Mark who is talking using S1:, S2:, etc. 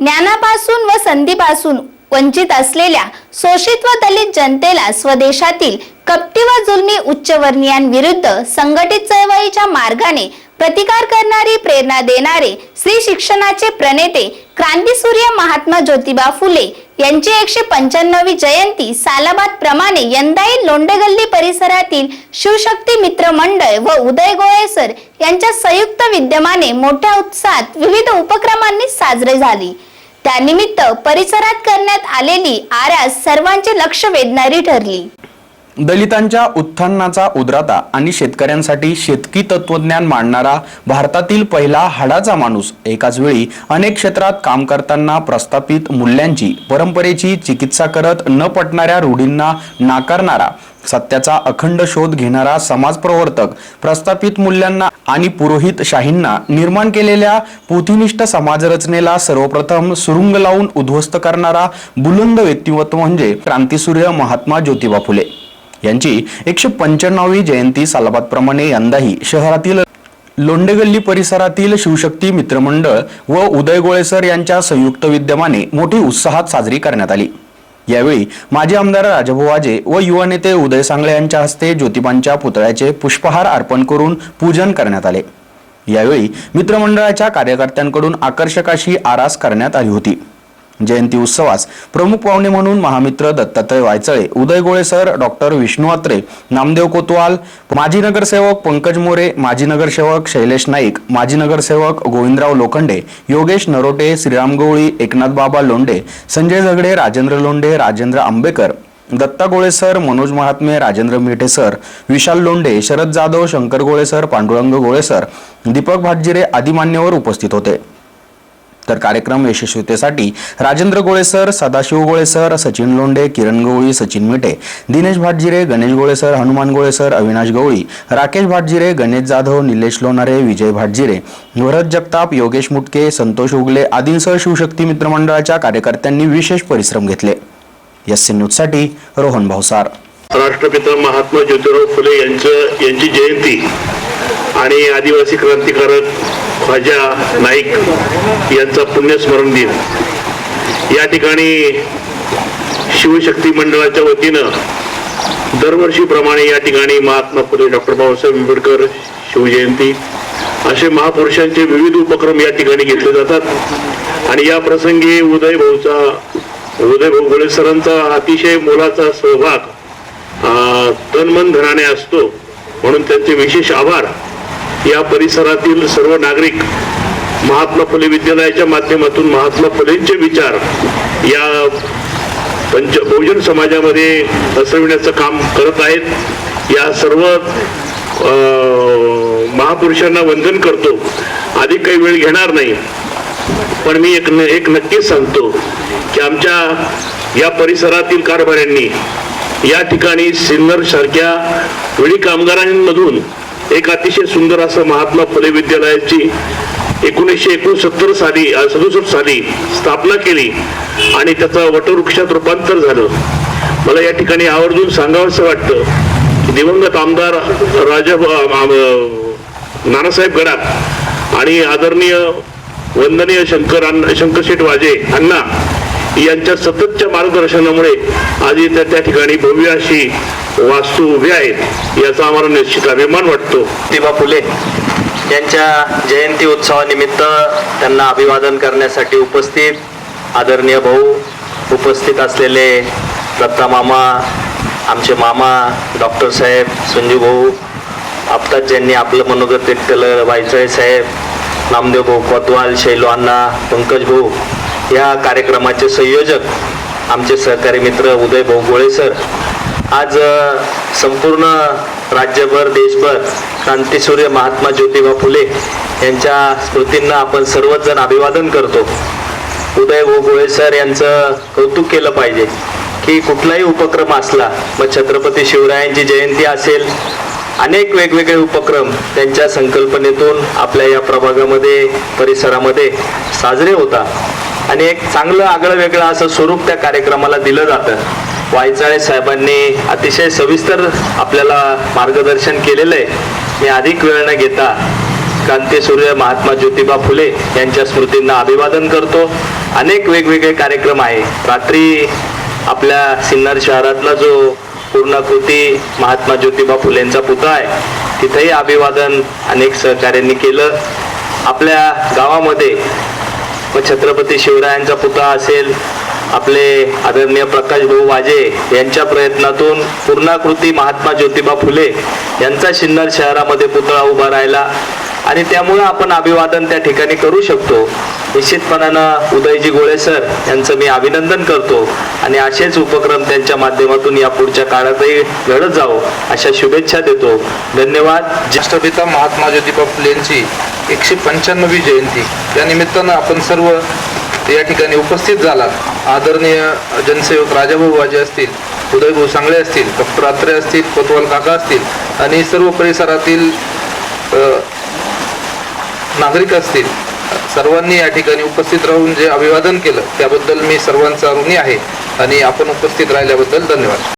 S1: ज्ञानापासून व संधीपासून वंचित असलेल्या शोषित व दलित जनतेला स्वदेशातील कपटी व जुलमी उच्चवर्णीयांविरुद्ध संघटित चळवळीच्या मार्गाने प्रतिकार करणारी प्रेरणा देणारे स्त्री शिक्षणाचे प्रणेते क्रांतीसूर्य महात्मा ज्योतिबा फुले यांची एकशे पंच्याण्णवी जयंती सालाबाद प्रमाणे यंदाही लोंडेगल्ली परिसरातील शिवशक्ती मित्र मंडळ व उदय गोळेसर यांच्या संयुक्त विद्यमाने मोठ्या उत्साहात विविध उपक्रमांनी साजरे झाली. त्यानिमित्त परिसरात करण्यात आलेली आरास सर्वांचे लक्ष वेधणारी ठरली.
S2: दलितांच्या उत्थानाचा उद्राता आणि शेतकऱ्यांसाठी शेतकी तत्वज्ञान मांडणारा भारतातील पहिला हाडाचा माणूस एकाच वेळी अनेक क्षेत्रात काम करताना प्रस्थापित मूल्यांची परंपरेची चिकित्सा करत न पटणाऱ्या रूढींना नाकारणारा सत्याचा अखंड शोध घेणारा समाजप्रवर्तक प्रस्थापित मूल्यांना आणि पुरोहित शाहींना निर्माण केलेल्या पोथीनिष्ठ समाजरचनेला सर्वप्रथम सुरुंग लावून उद्ध्वस्त करणारा बुलंद व्यक्तिमत्व म्हणजे क्रांतीसूर्य महात्मा ज्योतिबा फुले. यांची एकशे पंच्याण्णवी जयंती सालाबादप्रमाणे यंदाही शहरातील लोंडेगल्ली परिसरातील शिवशक्ती मित्रमंडळ व उदय गोळेसर यांच्या संयुक्त विद्यमाने मोठी उत्साहात साजरी करण्यात आली. यावेळी माजी आमदार राजाभाऊ व युवा नेते उदय सांगळे यांच्या हस्ते ज्योतिबांच्या पुतळ्याचे पुष्पहार अर्पण करून पूजन करण्यात आले. यावेळी मित्रमंडळाच्या कार्यकर्त्यांकडून आकर्षक अशी आरास करण्यात आली होती. जयंती उत्सवास. प्रमुख पाहुणे म्हणून महामित्र दत्तात्रय वायचळे उदय गोळेसर डॉक्टर विष्णू अत्रे नामदेव कोतवाल माजी नगरसेवक पंकज मोरे माजी नगरसेवक शैलेश नाईक माजी नगरसेवक गोविंदराव लोखंडे योगेश नरोटे श्रीराम गवळी एकनाथ बाबा लोंडे संजय झगडे राजेंद्र लोंडे राजेंद्र आंबेकर दत्ता गोळेसर मनोज महात्मे राजेंद्र मिठे सर विशाल लोंडे शरद जाधव शंकर गोळेसर पांडुरंग गोळेसर दीपक भाटजिरे आदी मान्यवर उपस्थित होते. तर कार्यक्रम यशस्वीतेसाठी राजेंद्र गोळेसर सदाशिव गोळे सर सचिन लोंढे किरण गवळी सचिन मिठे दिनेश भाटजिरे गणेश गोळेसर हनुमान गोळेसर अविनाश गवळी राकेश भाटजिरे गणेश जाधव निलेश लोणारे विजय भाटजिरे भरत जगताप योगेश मुटके संतोष उगले आदींसह शिवशक्ती मित्रमंडळाच्या कार्यकर्त्यांनी विशेष परिश्रम घेतले. एस सी न्यूजसाठी रोहन भावसार
S3: राष्ट्रपिता महात्मा ज्योतिराव फुले यांचं यांची जयंती आणि आदिवासी क्रांतिकारक ख्वाजा नाईक यांचा पुण्यस्मरण दिन. या ठिकाणी शिवशक्ती मंडळाच्या वतीनं दरवर्षीप्रमाणे या ठिकाणी महात्मा फुले डॉक्टर बाबासाहेब आंबेडकर शिवजयंती असे महापुरुषांचे विविध उपक्रम या ठिकाणी घेतले जातात. आणि या प्रसंगी उदय भाऊचा उदय भाऊ गोळे सरांचा अतिशय मोलाचा सहभाग अं, तन मन धनाने असतो. म्हणून त्यांचे विशेष आभार. या परिसरातील सर्व नागरिक महात्मा फुले विद्यालयाच्या माध्यमातून महात्मा फुलेंचे विचार या पंच बहुजन समाजामध्ये पसरविण्याचं काम करत आहेत. या सर्व महापुरुषांना वंदन करतो. अधिक काही वेळ घेणार नाही. पण मी एक न एक नक्कीच सांगतो की आमच्या या परिसरातील कारभाऱ्यांनी या ठिकाणी सिन्नर सारख्या वेळी कामगारांमधून एक अतिशय सुंदर असं महात्मा फुले विद्यालयाची एकोणीसशे एकोणसत्तर साली सदुसष्ट साली स्थापना केली आणि त्याचं वटवृक्षात रूपांतर झालं. मला या ठिकाणी आवर्जून सांगावंसं वाटतं की दिवंगत आमदार राजा नानासाहेब गडाख आणि आदरणीय वंदनीय शंकर शंकरशेठ वाजे अण्णा यांच्या सततच्या मार्गदर्शनामुळे आज इथे त्या ठिकाणी भव्य अशी वास्तू उभी आहेत याचा आम्हाला निश्चित अभिमान वाटतो.
S4: दिबा फुले यांच्या जयंती उत्सवानिमित्त त्यांना अभिवादन करण्यासाठी उपस्थित आदरणीय भाऊ उपस्थित असलेले दत्ता मामा आमचे मामा डॉक्टर साहेब संजू भाऊ आपताच ज्यांनी आपलं मनोगत व्यक्त केलं वायचळे साहेब नामदेव भाऊ कोतवाल शैलो अण्णा पंकज भाऊ या कार्यक्रमाचे संयोजक आमचे सहकारी मित्र उदय भोगोळे सर. आज संपूर्ण राज्यभर देशभर क्रांतीसूर्य महात्मा ज्योतिबा फुले यांच्या स्मृतींना आपण सर्वच जण अभिवादन करतो. उदय भोगोळे सर यांचं कौतुक केलं पाहिजे की कुठलाही उपक्रम असला मग छत्रपती शिवरायांची जयंती असेल अनेक वेगवेगळे उपक्रम त्यांच्या संकल्पनेतून आपल्या या प्रभागामध्ये परिसरामध्ये साजरे होतात. आणि एक चांगलं आगळं वेगळं असं स्वरूप त्या कार्यक्रमाला दिलं जातं. वायचाळे साहेबांनी अतिशय सविस्तर आपल्याला मार्गदर्शन केलेलं आहे. मी अधिक वेळ न घेता क्रांतीसूर्य महात्मा ज्योतिबा फुले यांच्या स्मृतींना अभिवादन करतो. अनेक वेगवेगळे कार्यक्रम आहे. रात्री आपल्या सिन्नर शहरातला जो पूर्णाकृती महात्मा ज्योतिबा फुलेंचा पुतळा आहे तिथेही अभिवादन अनेक सहकार्यांनी केलं. आपल्या गावामध्ये व छत्रपती शिवरायांचा पुतळा असेल आपले आदरणीय प्रकाश भाऊ वाजे यांच्या प्रयत्नातून पूर्णाकृती महात्मा ज्योतिबा फुले यांचा सिन्नर शहरामध्ये पुतळा उभा राहिला. आणि त्यामुळं आपण अभिवादन त्या ठिकाणी करू शकतो. निश्चितपणानं उदयजी गोळे सर यांचं मी अभिनंदन करतो. आणि असेच उपक्रम त्यांच्या माध्यमातून या पुढच्या काळातही घडत जावो अशा शुभेच्छा देतो. धन्यवाद.
S5: ज्येष्ठपिता महात्मा ज्योतिबा फुलेंची एकशे पंच्याण्णवी जयंती. या निमित्तानं आपण सर्व या ठिकाणी उपस्थित झालात. आदरणीय जनसेवक राजाभाऊ वाजे असतील उदयभाऊ सांगळे असतील डॉक्टर आत्रे असतील कोतवाल काका असतील आणि सर्व परिसरातील नागरिक असतील सर्वांनी या ठिकाणी उपस्थित राहून जे अभिवादन केलं त्याबद्दल मी सर्वांचा ऋणी आहे आणि आपण उपस्थित राहिल्याबद्दल धन्यवाद.